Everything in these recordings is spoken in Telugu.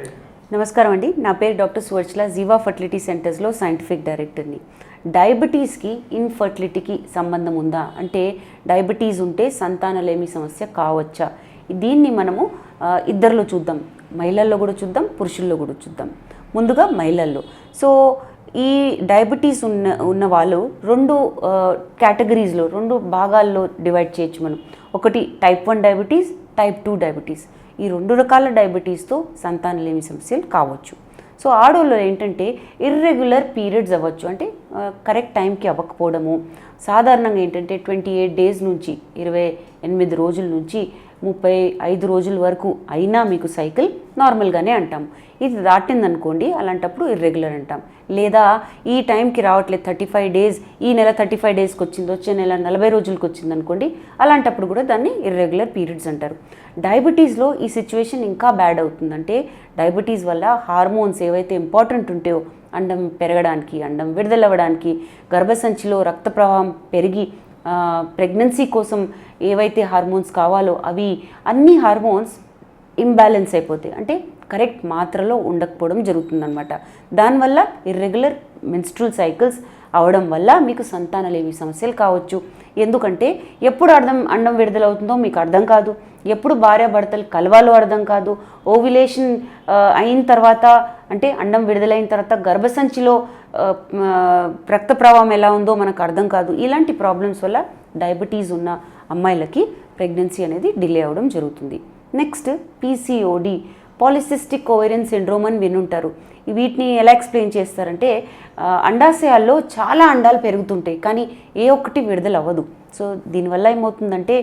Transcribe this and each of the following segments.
నమస్కారం అండి. నా పేరు డాక్టర్ సువర్చల జీవా ఫర్టిలిటీ సెంటర్స్లో సైంటిఫిక్ డైరెక్టర్ని. డయాబెటీస్కి ఇన్ఫర్టిలిటీకి సంబంధం ఉందా? అంటే డయాబెటీస్ ఉంటే సంతానలేమి సమస్య కావచ్చా? దీన్ని మనము ఇద్దరిలో చూద్దాం. మహిళల్లో కూడా చూద్దాం పురుషుల్లో కూడా చూద్దాం. ముందుగా మహిళల్లో. సో ఈ డయాబెటీస్ ఉన్న ఉన్న వాళ్ళు రెండు కేటగిరీస్లో రెండు భాగాల్లో డివైడ్ చేయొచ్చు మనం. ఒకటి type one diabetes type two diabetes. ఈ రెండు రకాల డయాబెటీస్తో సంతానలేమి సమస్యలు కావచ్చు. సో ఆడవాళ్ళు ఏంటంటే ఇర్రెగ్యులర్ పీరియడ్స్ అవ్వచ్చు. అంటే కరెక్ట్ టైంకి అవ్వకపోవడము. సాధారణంగా ఏంటంటే ట్వంటీ ఎయిట్ డేస్ నుంచి ఇరవై ఎనిమిది రోజుల నుంచి ముప్పై ఐదు రోజుల వరకు అయినా మీకు సైకిల్ నార్మల్గానే అంటాం. ఇది దాటిందనుకోండి అలాంటప్పుడు ఇర్రెగ్యులర్ అంటాం. లేదా ఈ టైంకి రావట్లేదు థర్టీ ఫైవ్ డేస్ ఈ నెల థర్టీ ఫైవ్ డేస్కి వచ్చింది వచ్చే నెల నలభై రోజులకి వచ్చింది అనుకోండి అలాంటప్పుడు కూడా దాన్ని ఇర్రెగ్యులర్ పీరియడ్స్ అంటారు. డయాబెటీస్లో ఈ సిచ్యువేషన్ ఇంకా బ్యాడ్ అవుతుందంటే డయాబెటీస్ వల్ల హార్మోన్స్ ఏవైతే ఇంపార్టెంట్ ఉంటాయో అండం పెరగడానికి అండం విడుదలవ్వడానికి గర్భసంచిలో రక్త ప్రవాహం పెరిగి ప్రెగ్నెన్సీ కోసం ఏవైతే హార్మోన్స్ కావాలో అవి అన్ని హార్మోన్స్ ఇంబ్యాలెన్స్ అయిపోతాయి. అంటే కరెక్ట్ మాత్రలో ఉండకపోవడం జరుగుతుందనమాట దానివల్ల ఇర్రెగ్యులర్ మెన్స్ట్రల్ సైకిల్స్ అవడం వల్ల మీకు సంతానలేమి సమస్యలు కావచ్చు. ఎందుకంటే ఎప్పుడు అర్థం అండం విడుదలవుతుందో మీకు అర్థం కాదు. ఎప్పుడు భార్యాభర్తలు కలవాలో అర్థం కాదు. ఓవిలేషన్ అయిన తర్వాత అంటే అండం విడుదలైన తర్వాత గర్భసంచిలో రక్త ప్రవాహం ఎలా ఉందో మనకు అర్థం కాదు. ఇలాంటి ప్రాబ్లమ్స్ వల్ల డయాబెటీస్ ఉన్న అమ్మాయిలకి ప్రెగ్నెన్సీ అనేది డిలే అవ్వడం జరుగుతుంది. Next PCOD polycystic ovarian syndrome అని వినుంటారు. వీటిని ఎలా ఎక్స్ప్లెయిన్ చేస్తారంటే అండాశయాల్లో చాలా అండాలు పెరుగుతుంటాయి కానీ ఏ ఒక్కటి విడుదల అవ్వదు. సో దీనివల్ల ఏమవుతుందంటే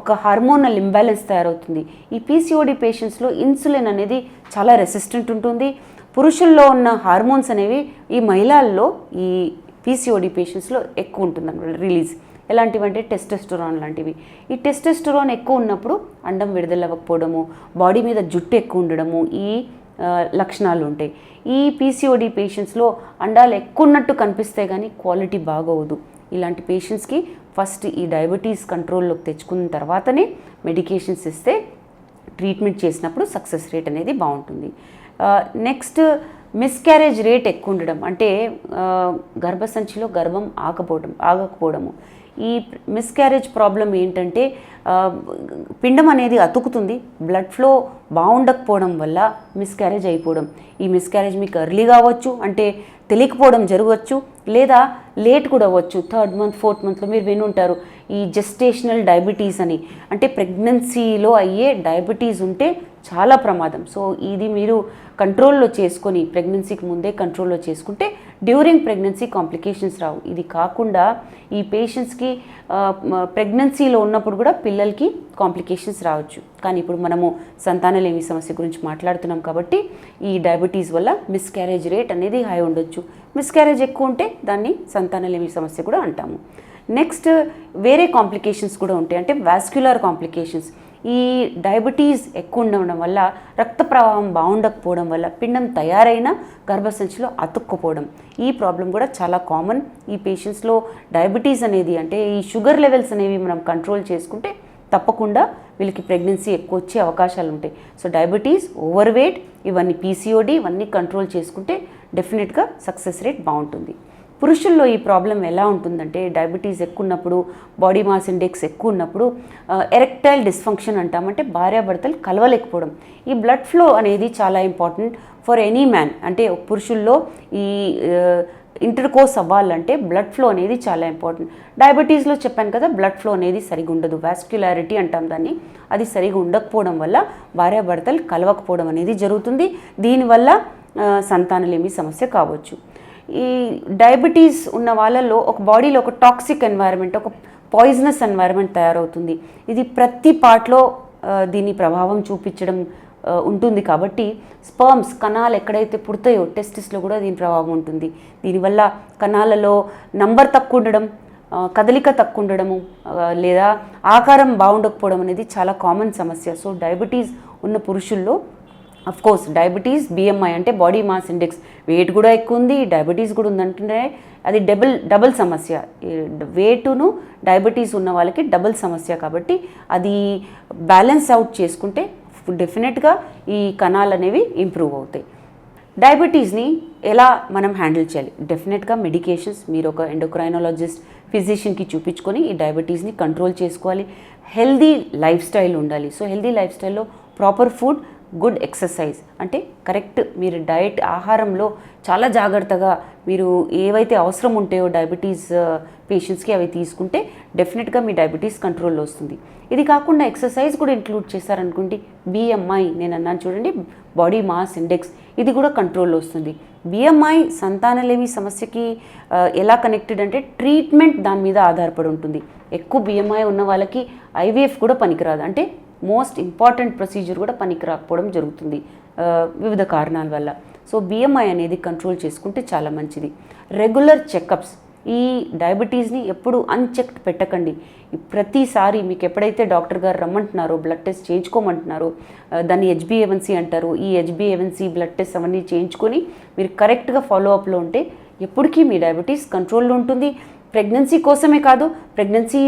ఒక హార్మోనల్ ఇంబ్యాలెన్స్ తయారవుతుంది. ఈ పీసీఓడి పేషెంట్స్లో ఇన్సులిన్ అనేది చాలా రెసిస్టెంట్ ఉంటుంది. పురుషుల్లో ఉన్న హార్మోన్స్ అనేవి ఈ మహిళల్లో ఈ పీసీఓడి పేషెంట్స్లో ఎక్కువ ఉంటుంది రిలీజ్ ఎలాంటివంటే టెస్టెస్టోరాన్ లాంటివి. ఈ టెస్టెస్టోరాన్ ఎక్కువ ఉన్నప్పుడు అండం విడుదలవ్వకపోవడము బాడీ మీద జుట్టు ఎక్కువ ఉండడము ఈ లక్షణాలు ఉంటాయి. ఈ పీసీఓడి పేషెంట్స్లో అండాలు ఎక్కువ ఉన్నట్టు కనిపిస్తే కానీ క్వాలిటీ బాగోదు. ఇలాంటి పేషెంట్స్కి ఫస్ట్ ఈ డయాబెటీస్ కంట్రోల్లోకి తెచ్చుకున్న తర్వాతనే మెడికేషన్స్ ఇస్తే ట్రీట్మెంట్ చేసినప్పుడు సక్సెస్ రేట్ అనేది బాగుంటుంది. నెక్స్ట్ మిస్క్యారేజ్ రేట్ ఎక్కువ ఉండడం అంటే గర్భసంచిలో గర్భం ఆగపోవడం ఆగకపోవడము. ఈ మిస్క్యారేజ్ ప్రాబ్లం ఏంటంటే పిండం అనేది అతుకుతుంది. బ్లడ్ ఫ్లో బాగుండకపోవడం వల్ల మిస్క్యారేజ్ అయిపోవడం. ఈ మిస్క్యారేజ్ మీకు ఎర్లీగా అవ్వచ్చు అంటే తెలియకపోవడం జరగవచ్చు లేదా లేట్ కూడా అవ్వచ్చు. థర్డ్ మంత్ ఫోర్త్ మంత్లో మీరు వినుంటారు. ఈ జెస్టేషనల్ డయాబెటీస్ అని. అంటే ప్రెగ్నెన్సీలో అయ్యే డయాబెటీస్ ఉంటే చాలా ప్రమాదం. సో ఇది మీరు కంట్రోల్లో చేసుకొని ప్రెగ్నెన్సీకి ముందే కంట్రోల్లో చేసుకుంటే డ్యూరింగ్ ప్రెగ్నెన్సీ కాంప్లికేషన్స్ రావు. ఇది కాకుండా ఈ పేషెంట్స్కి ప్రెగ్నెన్సీలో ఉన్నప్పుడు కూడా పిల్లలకి కాంప్లికేషన్స్ రావచ్చు. కానీ ఇప్పుడు మనము సంతానలేమి సమస్య గురించి మాట్లాడుతున్నాం కాబట్టి ఈ డయాబెటీస్ వల్ల మిస్క్యారేజ్ రేట్ అనేది హై ఉండొచ్చు. మిస్క్యారేజ్ ఎక్కువ ఉంటే దాన్ని సంతానలేమి సమస్య కూడా అంటాము. నెక్స్ట్ వేరే కాంప్లికేషన్స్ కూడా ఉంటాయి. అంటే వాస్క్యులర్ కాంప్లికేషన్స్. ఈ డయాబెటీస్ ఎక్కువ ఉండడం వల్ల రక్త ప్రవాహం బాగుండకపోవడం వల్ల పిండం తయారైన గర్భసంచిలో అతుక్కుపోవడం. ఈ ప్రాబ్లం కూడా చాలా కామన్. ఈ పేషెంట్స్లో డయాబెటీస్ అనేది అంటే ఈ షుగర్ లెవెల్స్ అనేవి మనం కంట్రోల్ చేసుకుంటే తప్పకుండా వీళ్ళకి ప్రెగ్నెన్సీ ఎక్కువ వచ్చే అవకాశాలు ఉంటాయి. సో డయాబెటీస్ ఓవర్ వెయిట్ ఇవన్నీ పీసీఓడి ఇవన్నీ కంట్రోల్ చేసుకుంటే డెఫినెట్గా సక్సెస్ రేట్ బాగుంటుంది. పురుషుల్లో ఈ ప్రాబ్లం ఎలా ఉంటుందంటే డయాబెటీస్ ఎక్కువ ఉన్నప్పుడు బాడీ మాస్ ఇండెక్స్ ఎక్కువ ఉన్నప్పుడు ఎరెక్టైల్ డిస్ఫంక్షన్ అంటామంటే భార్యాభర్తలు కలవలేకపోవడం. ఈ బ్లడ్ ఫ్లో అనేది చాలా ఇంపార్టెంట్ ఫర్ ఎనీ మ్యాన్. అంటే పురుషుల్లో ఈ ఇంటర్ కోర్స్ అవ్వాలంటే బ్లడ్ ఫ్లో అనేది చాలా ఇంపార్టెంట్. డయాబెటీస్లో చెప్పాను కదా బ్లడ్ ఫ్లో అనేది సరిగా ఉండదు వాస్క్యులారిటీ అంటాం దాన్ని. అది సరిగా ఉండకపోవడం వల్ల భార్యాభర్తలు కలవకపోవడం అనేది జరుగుతుంది. దీనివల్ల సంతానలేమి సమస్య కావచ్చు. ఈ డయాబెటీస్ ఉన్న వాళ్ళల్లో ఒక బాడీలో ఒక టాక్సిక్ ఎన్వైరన్మెంట్ ఒక పాయిజనస్ ఎన్వైరన్మెంట్ తయారవుతుంది. ఇది ప్రతి పార్ట్లో దీని ప్రభావం చూపించడం ఉంటుంది కాబట్టి స్పర్మ్స్ కణాలు ఎక్కడైతే పుడతాయో టెస్టిస్లో కూడా దీని ప్రభావం ఉంటుంది. దీనివల్ల కణాలలో నంబర్ తక్కువ ఉండడం కదలిక తక్కువ ఉండడము లేదా ఆకారం బాగుండకపోవడం అనేది చాలా కామన్ సమస్య. సో డయాబెటీస్ ఉన్న పురుషుల్లో అఫ్ కోర్స్ డయాబెటీస్ బిఎంఐ అంటే బాడీ మాస్ ఇండెక్స్ వెయిట్ కూడా ఎక్కువ ఉంది డయాబెటీస్ కూడా ఉందంటే అది డబుల్ డబుల్ సమస్య. వెయిట్ను డయాబెటీస్ ఉన్న వాళ్ళకి డబుల్ సమస్య కాబట్టి అది బ్యాలెన్స్ అవుట్ చేసుకుంటే డెఫినెట్గా ఈ కణాలు అనేవి ఇంప్రూవ్ అవుతాయి. డయాబెటీస్ని ఎలా మనం హ్యాండిల్ చేయాలి? డెఫినెట్గా మెడికేషన్స్ మీరు ఒక ఎండోక్రైనాలజిస్ట్ ఫిజిషియన్కి చూపించుకొని ఈ డయాబెటీస్ని కంట్రోల్ చేసుకోవాలి. హెల్దీ లైఫ్ స్టైల్ ఉండాలి. సో హెల్దీ లైఫ్ స్టైల్లో ప్రాపర్ ఫుడ్ గుడ్ ఎక్సర్సైజ్. అంటే కరెక్ట్ మీరు డైట్ ఆహారంలో చాలా జాగ్రత్తగా మీరు ఏవైతే అవసరం ఉంటాయో డయాబెటీస్ పేషెంట్స్కి అవి తీసుకుంటే డెఫినెట్గా మీ డయాబెటీస్ కంట్రోల్లో వస్తుంది. ఇది కాకుండా ఎక్సర్సైజ్ కూడా ఇంక్లూడ్ చేశారనుకోండి బిఎంఐ నేను అన్నాను చూడండి బాడీ మాస్ ఇండెక్స్ ఇది కూడా కంట్రోల్లో వస్తుంది. బిఎంఐ సంతానలేమి సమస్యకి ఎలా కనెక్టెడ్ అంటే ట్రీట్మెంట్ దాని మీద ఆధారపడి ఉంటుంది. ఎక్కువ బిఎంఐ ఉన్న వాళ్ళకి ఐవీఎఫ్ కూడా పనికిరాదు. అంటే మోస్ట్ ఇంపార్టెంట్ ప్రొసీజర్ కూడా పనికి రాకపోవడం జరుగుతుంది వివిధ కారణాల వల్ల. సో బిఎంఐ అనేది కంట్రోల్ చేసుకుంటే చాలా మంచిది. రెగ్యులర్ చెకప్స్ ఈ డయాబెటీస్ని ఎప్పుడు అన్చెక్డ్ పెట్టకండి. ప్రతిసారి మీకు ఎప్పుడైతే డాక్టర్ గారు రమ్మంటున్నారో బ్లడ్ టెస్ట్ చేయించుకోమంటున్నారో దాన్ని హెచ్బిఏవన్సీ అంటారు. ఈ హెచ్బిఏవన్సీ బ్లడ్ టెస్ట్ అవన్నీ చేయించుకొని మీరు కరెక్ట్గా ఫాలో అప్లో ఉంటే ఎప్పటికీ మీ డయాబెటీస్ కంట్రోల్లో ఉంటుంది. ప్రెగ్నెన్సీ కోసమే కాదు ప్రెగ్నెన్సీ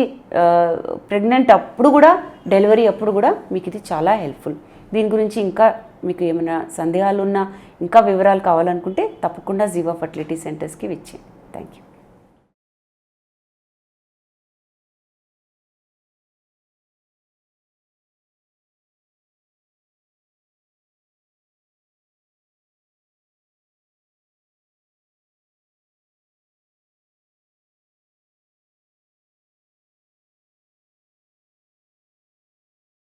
ప్రెగ్నెంట్ అప్పుడు కూడా డెలివరీ అప్పుడు కూడా మీకు ఇది చాలా హెల్ప్ఫుల్. దీని గురించి ఇంకా మీకు ఏమైనా సందేహాలు ఉన్నా ఇంకా వివరాలు కావాలనుకుంటే తప్పకుండా జీవా ఫర్టిలిటీ సెంటర్స్కి వచ్చేయండి. Thank you